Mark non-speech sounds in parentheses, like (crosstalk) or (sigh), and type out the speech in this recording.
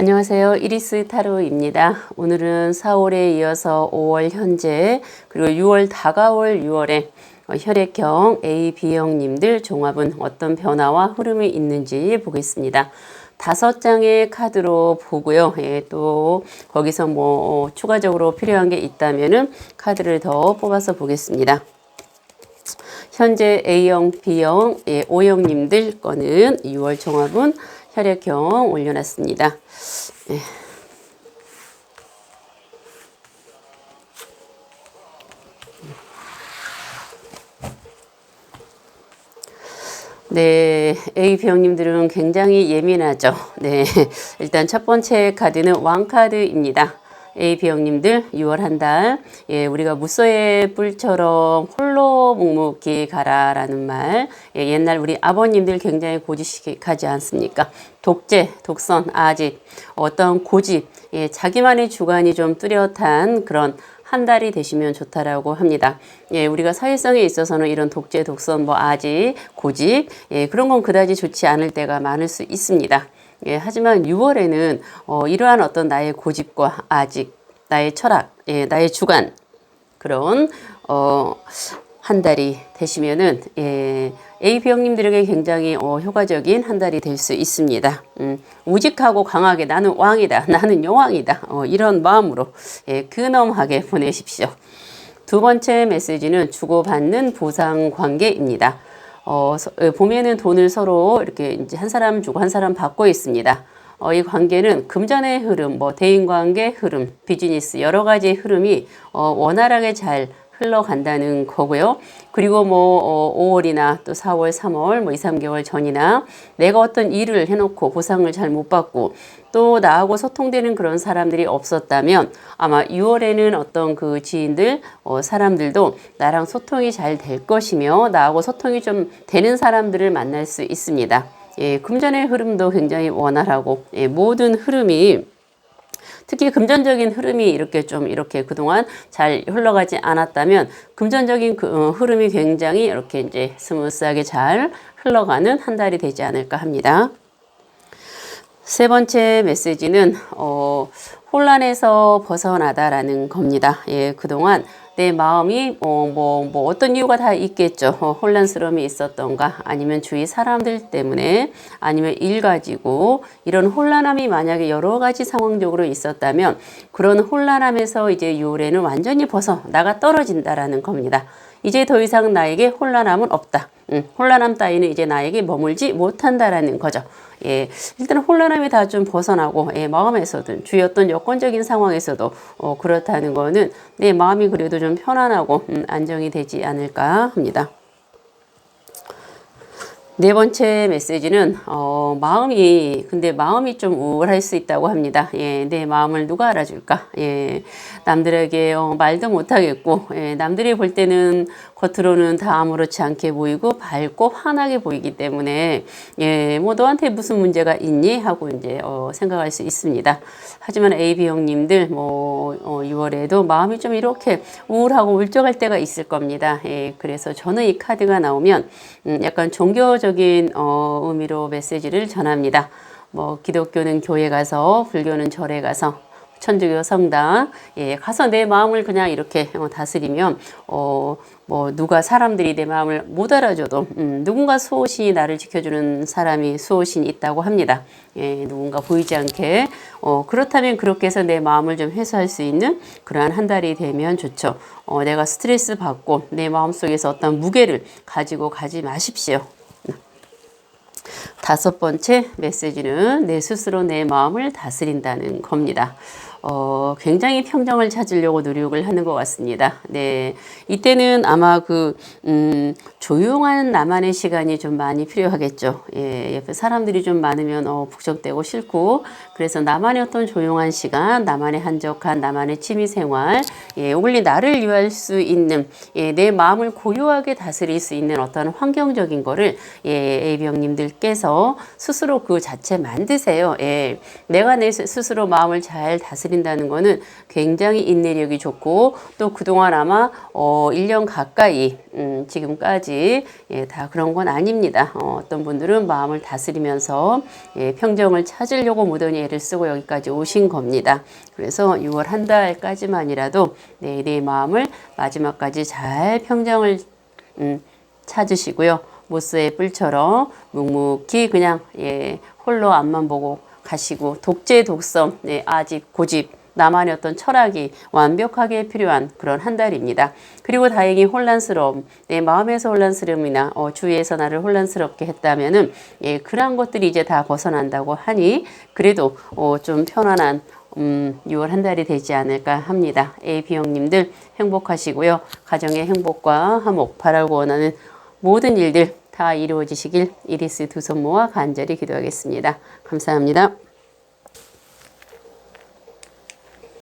안녕하세요. 이리스 타로입니다. 오늘은 4월에 이어서 5월 현재 그리고 6월 다가올 6월에 혈액형 A, B형님들 종합은 어떤 변화와 흐름이 있는지 보겠습니다. 다섯 장의 카드로 보고요. 예, 또 거기서 뭐 어, 추가적으로 필요한 게 있다면은 카드를 더 뽑아서 보겠습니다. 현재 A형, B형, 예, O형님들 거는 6월 종합은 혈액형 올려놨습니다. 예. 네, A병님들은 굉장히 예민하죠. 네, 일단 첫 번째 카드는 왕 카드입니다. A병님들 6월 한 달, 예, 우리가 무소의 뿔처럼 홀로 묵묵히 가라라는 말, 예, 옛날 우리 아버님들 굉장히 고지식하지 않습니까? 독재, 독선, 아집, 어떤 고집, 예, 자기만의 주관이 좀 뚜렷한 그런 한 달이 되시면 좋다라고 합니다. 예, 우리가 사회성에 있어서는 이런 독재, 독선, 뭐 아직, 고집, 예, 그런 건 그다지 좋지 않을 때가 많을 수 있습니다. 예, 하지만 6월에는 어, 이러한 어떤 나의 고집과 아직, 나의 철학, 예, 나의 주관 그런 어, 한 달이 되시면은 예, AB형님들에게 굉장히 어, 효과적인 한 달이 될 수 있습니다. 음, 우직하고 강하게 나는 왕이다, (laughs) 나는 여왕이다 어, 이런 마음으로 예, 근엄하게 보내십시오. 두 번째 메시지는 주고받는 보상 관계입니다. 어, 서, 보면은 돈을 서로 이렇게 이제 한 사람 주고 한 사람 받고 있습니다. 어, 이 관계는 금전의 흐름, 뭐 대인 관계 흐름, 비즈니스 여러 가지 흐름이 어, 원활하게 잘 흘러간다는 거고요. 그리고 뭐 어, 5월이나 또 4월, 3월 뭐 2, 3개월 전이나 내가 어떤 일을 해놓고 보상을 잘 못 받고 또 나하고 소통되는 그런 사람들이 없었다면 아마 6월에는 어떤 그 지인들, 어, 사람들도 나랑 소통이 잘 될 것이며 나하고 소통이 좀 되는 사람들을 만날 수 있습니다. 예, 금전의 흐름도 굉장히 원활하고 예, 모든 흐름이 특히 금전적인 흐름이 이렇게 좀 이렇게 그동안 잘 흘러가지 않았다면 금전적인 그, 어, 흐름이 굉장히 이렇게 이제 스무스하게 잘 흘러가는 한 달이 되지 않을까 합니다. 세 번째 메시지는 어, 혼란에서 벗어나다라는 겁니다. 예, 그동안 내 마음이 어, 뭐, 뭐 어떤 이유가 다 있겠죠. 어, (laughs) 혼란스러움이 있었던가 아니면 주위 사람들 때문에 아니면 일 가지고 이런 혼란함이 만약에 여러 가지 상황적으로 있었다면 그런 혼란함에서 이제 6월에는 완전히 벗어 나가 떨어진다라는 겁니다. 이제 더 이상 나에게 혼란함은 없다. 음, 혼란함 따위는 이제 나에게 머물지 못한다라는 거죠. 예, 일단 혼란함이 다 좀 벗어나고 예, 마음에서든 주위 어떤 여건적인 상황에서도 어, 그렇다는 거는 내 마음이 그래도 좀 편안하고 음, 안정이 되지 않을까 합니다. 네 번째 메시지는 어, 마음이 근데 마음이 좀 우울할 수 있다고 합니다. 예, 내 마음을 누가 알아줄까? 예, 남들에게 어, 말도 못하겠고 예, 남들이 볼 때는 겉으로는 다 아무렇지 않게 보이고 밝고 환하게 보이기 때문에 예, 뭐 너한테 무슨 문제가 있니 하고 이제 어, 생각할 수 있습니다. 하지만 AB 형님들 뭐 어, 6월에도 마음이 좀 이렇게 우울하고 울적할 때가 있을 겁니다. 예, 그래서 저는 이 카드가 나오면 음, 약간 종교적 인 어, 의미로 메시지를 전합니다. 뭐 기독교는 교회 가서 불교는 절에 가서 천주교 성당 예, 가서 내 마음을 그냥 이렇게 어, 다스리면 어, 뭐 누가 사람들이 내 마음을 못 알아줘도 음, 누군가 수호신이 나를 지켜주는 사람이 수호신이 있다고 합니다. 예, 누군가 보이지 않게 어, 그렇다면 그렇게 해서 내 마음을 좀 해소할 수 있는 그러한 한 달이 되면 좋죠. 어, 내가 스트레스 받고 내 마음 속에서 어떤 무게를 가지고 가지 마십시오. 다섯 번째 메시지는 내 스스로 내 마음을 다스린다는 겁니다. 어, 굉장히 평정을 찾으려고 노력을 하는 것 같습니다. 네. 이때는 아마 그, 음, 조용한 나만의 시간이 좀 많이 필요하겠죠. 예, 옆에 사람들이 좀 많으면, 어, 북적대고 싫고, 그래서 나만의 어떤 조용한 시간, 나만의 한적한, 나만의 취미 생활, 예, 올리 나를 위할 수 있는, 예, 내 마음을 고요하게 다스릴 수 있는 어떤 환경적인 거를, 예, A병님들께서 스스로 그 자체 만드세요. 예, 내가 내 스스로 마음을 잘 다스린 사귄다는 거는 굉장히 인내력이 좋고 또 그동안 아마 어 1년 가까이 음 지금까지 예, 다 그런 건 아닙니다. 어, 어떤 분들은 마음을 다스리면서 예, 평정을 찾으려고 무던히 애를 쓰고 여기까지 오신 겁니다. 그래서 6월 한 달까지만이라도 네, 내 마음을 마지막까지 잘 평정을 음, 찾으시고요. 모스의 뿔처럼 묵묵히 그냥 예, 홀로 앞만 보고 가시고 독재 독섬 네, 아직 고집 나만의 어떤 철학이 완벽하게 필요한 그런 한 달입니다. 그리고 다행히 혼란스러움, 내 마음에서 혼란스러움이나 어, 주위에서 나를 혼란스럽게 했다면은 예, 그러한 것들이 이제 다 벗어난다고 하니 그래도 어, 좀 편안한 음, 6월 한 달이 되지 않을까 합니다. AB 형님들 행복하시고요. 가정의 행복과 화목 바라고 원하는 모든 일들 다 이루어지시길 이리스 두 손 모아 간절히 기도하겠습니다. 감사합니다.